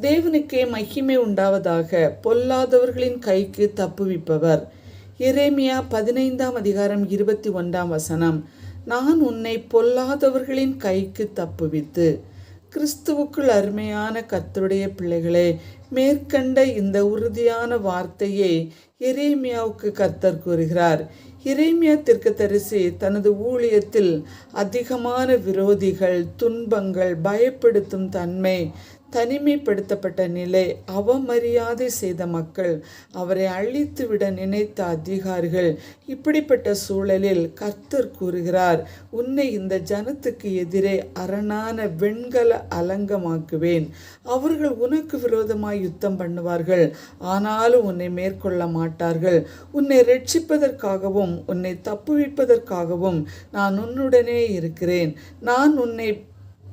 தேவனுக்கே மகிமை உண்டாவதாக பொல்லாதவர்களின் கைக்கு தப்புவிப்பவர். எரேமியா பதினைந்தாம் அதிகாரம் இருபத்தி ஒன்றாம் வசனம். நான் உன்னை பொல்லாதவர்களின் கைக்கு தப்புவித்து கிறிஸ்துவுக்குள் அருமையான கத்தருடைய பிள்ளைகளே மேற்கண்ட இந்த உறுதியான வார்த்தையை எரேமியாவுக்கு கர்த்தர் கூறுகிறார் எரேமியா தீர்க்கதரிசி தனது ஊழியத்தில் அதிகமான விரோதிகள் துன்பங்கள் பயப்படுத்தும் தன்மை தனிமைப்படுத்தப்பட்ட நிலை அவமரியாதை செய்த மக்கள் அவரை அழித்துவிட நினைத்த அதிகாரிகள் இப்படிப்பட்ட சூழலில் கர்த்தர் கூறுகிறார் உன்னை இந்த ஜனத்துக்கு எதிரே அரணான வெண்கல அலங்கமாக்குவேன். அவர்கள் உனக்கு விரோதமாய் யுத்தம் பண்ணுவார்கள். ஆனாலும் உன்னை மேற்கொள்ள மாட்டார்கள். உன்னை ரட்சிப்பதற்காகவும் உன்னை தப்புவிப்பதற்காகவும் நான் உன்னுடனே இருக்கிறேன். நான் உன்னை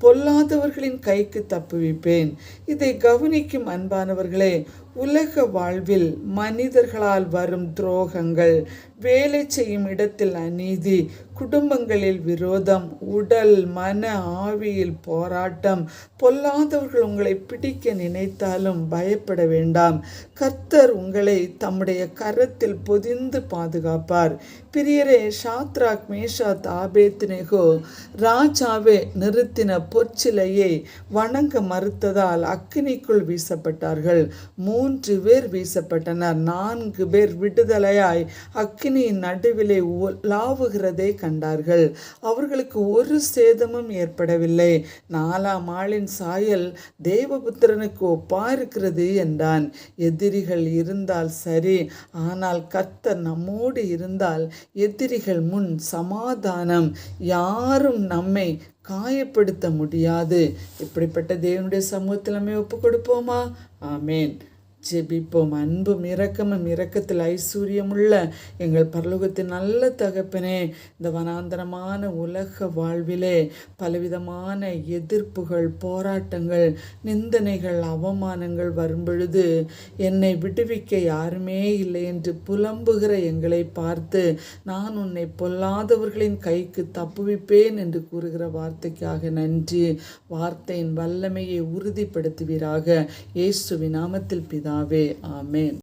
பொல்லாதவர்களின் கைக்கு தப்புவிப்பேன். இதை கவனிக்கும் அன்பானவர்களே உலக வாழ்வில் மனிதர்களால் வரும் துரோகங்கள் வேலை செய்யும் இடத்தில் அநீதி குடும்பங்களில் விரோதம் உடல் மன ஆவியில் போராட்டம் பொல்லாதவர்கள் உங்களை பிடிக்க நினைத்தாலும் பயப்பட வேண்டாம். கர்த்தர் உங்களை தம்முடைய கரத்தில் பொதிந்து பாதுகாப்பார். பிரியரே ஷாத்ராக் மேஷாத் ஆபேத்னேகோ ராஜாவே நிறுத்தின பொற்சிலையை வணங்க மறுத்ததால் அக்கினிக்குள் வீசப்பட்டார்கள். மூ மூன்று பேர் வீசப்பட்டனர். நான்கு பேர் விடுதலையாய் அக்கினியின் நடுவிலே லாவுகிறதை கண்டார்கள். அவர்களுக்கு ஒரு சேதமும் ஏற்படவில்லை. நாலாம் ஆளின் சாயல் தேவபுத்திரனுக்கு ஒப்பா இருக்கிறது என்றான். எதிரிகள் இருந்தால் சரி ஆனால் கத்த நம்மோடு இருந்தால் எதிரிகள் முன் சமாதானம். யாரும் நம்மை காயப்படுத்த முடியாது. இப்படிப்பட்ட தேவனுடைய சமூகத்தில் நம்ம ஒப்பு கொடுப்போமா ஆமேன். ஜெபிப்போம். அன்பும் இரக்கமும் இரக்கத்தில் ஐஸ்வர்யமுள்ள எங்கள் பரலோகத்தின் நல்ல தகப்பனே இந்த வனாந்தரமான உலக வாழ்விலே பலவிதமான எதிர்ப்புகள் போராட்டங்கள் நிந்தனைகள் அவமானங்கள் வரும்பொழுது என்னை விடுவிக்க யாருமே இல்லை என்று புலம்புகிற எங்களை பார்த்து நான் உன்னை பொல்லாதவர்களின் கைக்கு தப்புவிப்பேன் என்று கூறுகிற வார்த்தைக்காக நன்றி. வார்த்தையின் வல்லமையை உறுதிப்படுத்துவீராக. இயேசுவின் நாமத்தில் பிதா. பிதாவே ஆமேன்